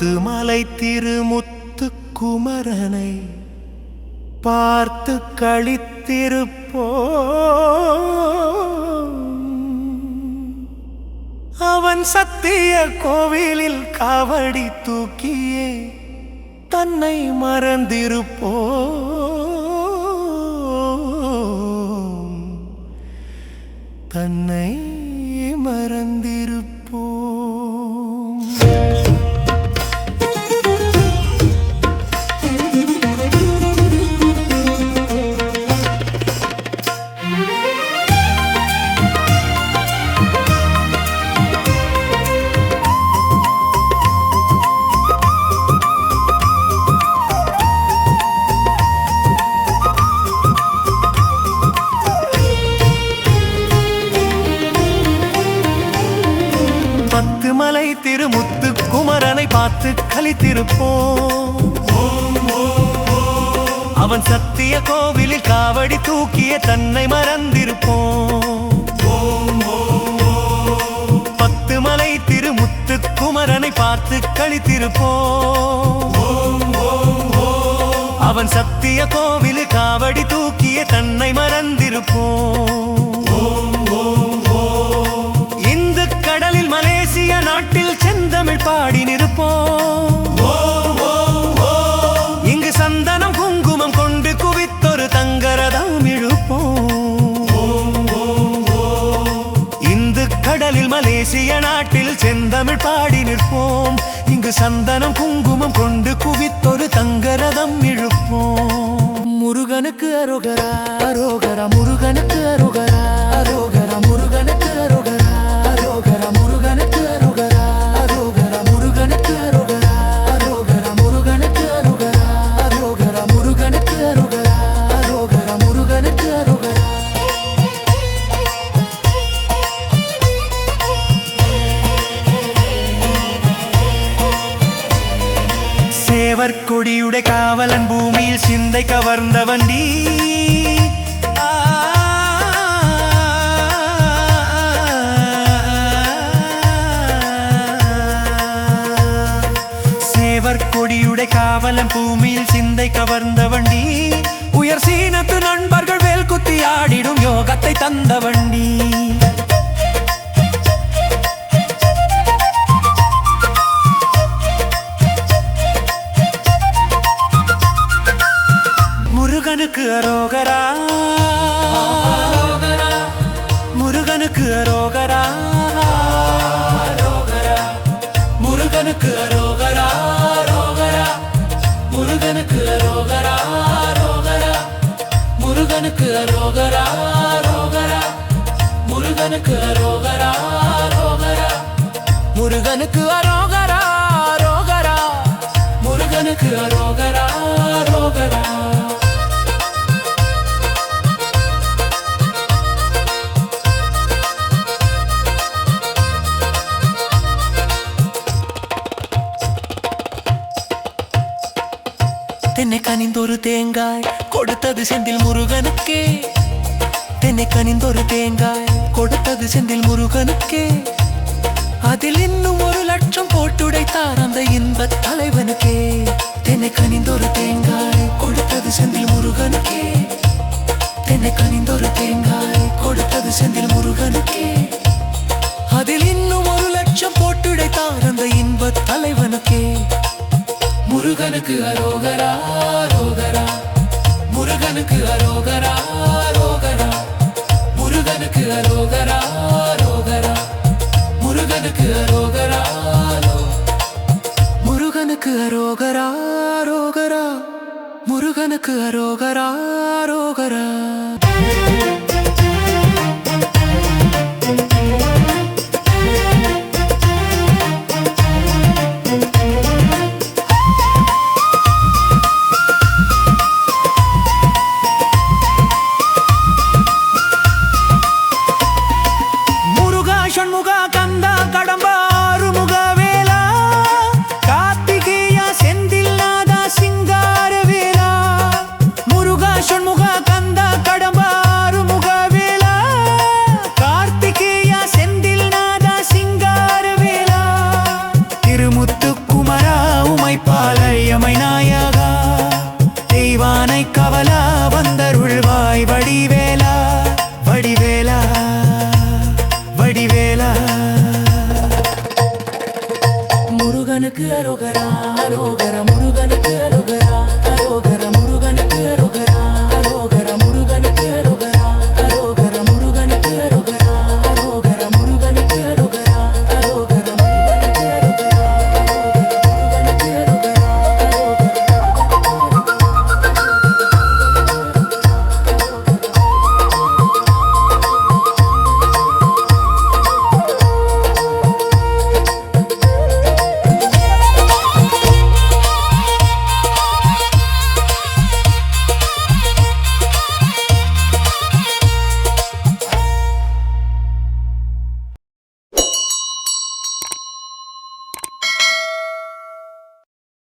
பத்து மலை திருமுத்து குமரனை பார்த்து கழித்திருப்போ அவன் சத்திய கோவிலில் காவடி தூக்கியே தன்னை மறந்திருப்போ தன்னை மறந்திருப்போ பத்து மலை திருமுத்து குமரனை பார்த்து கலித்திருப்போம் அவன் சத்திய கோவிலில் காவடி தூக்கிய தன்னை மறந்திருப்போம். பத்து மலை திருமுத்து குமரனை பார்த்து கழித்திருப்போம் அவன் சத்திய கோவிலில் காவடி தூக்கிய நாட்டில் செந்தமிழ் பாடி நிற்போம் இங்கு சந்தனம் குங்குமம் கொண்டு குவித்தொரு தங்கரதம் இழுப்போம். இந்து கடலில் மலேசிய நாட்டில் செந்தமிழ் பாடி நிற்போம் இங்கு சந்தனம் குங்குமம் கொண்டு குவித்தொரு தங்கரதம் இழுப்போம். முருகனுக்கு அரோகரா அரோகரா முருகனுக்கு அரோகரா அரோகரா. தேவர் கொடியுடைய காவலன் பூமியில் சிந்தை கவர்ந்தவன் நீ ஆ. சேவர் கொடியுடைய காவலன் பூமியில் சிந்தை கவர்ந்த வண்டி உயர் சீனத்து நண்பர்கள் வேல் குத்தி ஆடிடும் யோகத்தை தந்த வண்டி முருகனுக்கு அரோகரா. முருகனுக்கு அரோகரா. முருகனுக்கு அரோகரா அரோகரா. முருகனுக்கு அரோகரா அரோகரா. முருகனுக்கு அரோகரா அரோகரா. முருகனுக்கு அரோகரா அரோகரா. முருகனுக்கு அரோகரா. தென்னை கனிந்தொரு தேங்காய் கொடுத்தது செந்தில் முருகனுக்கே. தென்னை கனிந்தொரு தேங்காய் கொடுத்தது செந்தில் முருகனுக்கே. அதில் இன்னும் ஒரு லட்சம் போட்டுடைத்தார் அந்த இன்ப தலைவனுக்கே. தென்னை கனிந்தொரு தேங்காய் கொடுத்தது செந்தில் முருகனுக்கே. முருகனுக்கு அரோகரா ரோகரா முருகனுக்கு அரோகரா ரோகரா முருகனுக்கு அரோகரா ரோகரா முருகனுக்கு அரோகரா முருகனுக்கு அரோகரா ரோகரா முருகனுக்கு அரோகரா ரோகரா கந்தா கடம்பா ஆறுமுக வேளா கார்த்திகேயா செந்தில் நாதா சிங்கார வேளா. திருமுத்து குமரா உமைப்பாலையமை நாயகா. தெய்வானை கவலா வந்தருள்வாய் வடிவேலா. வடிவேலா வடிவேலா. முருகனுக்கு அரோகரா அரோகர முருகனுக்கு அரோகரா அரோகர முருகனுக்கு அரோகரா.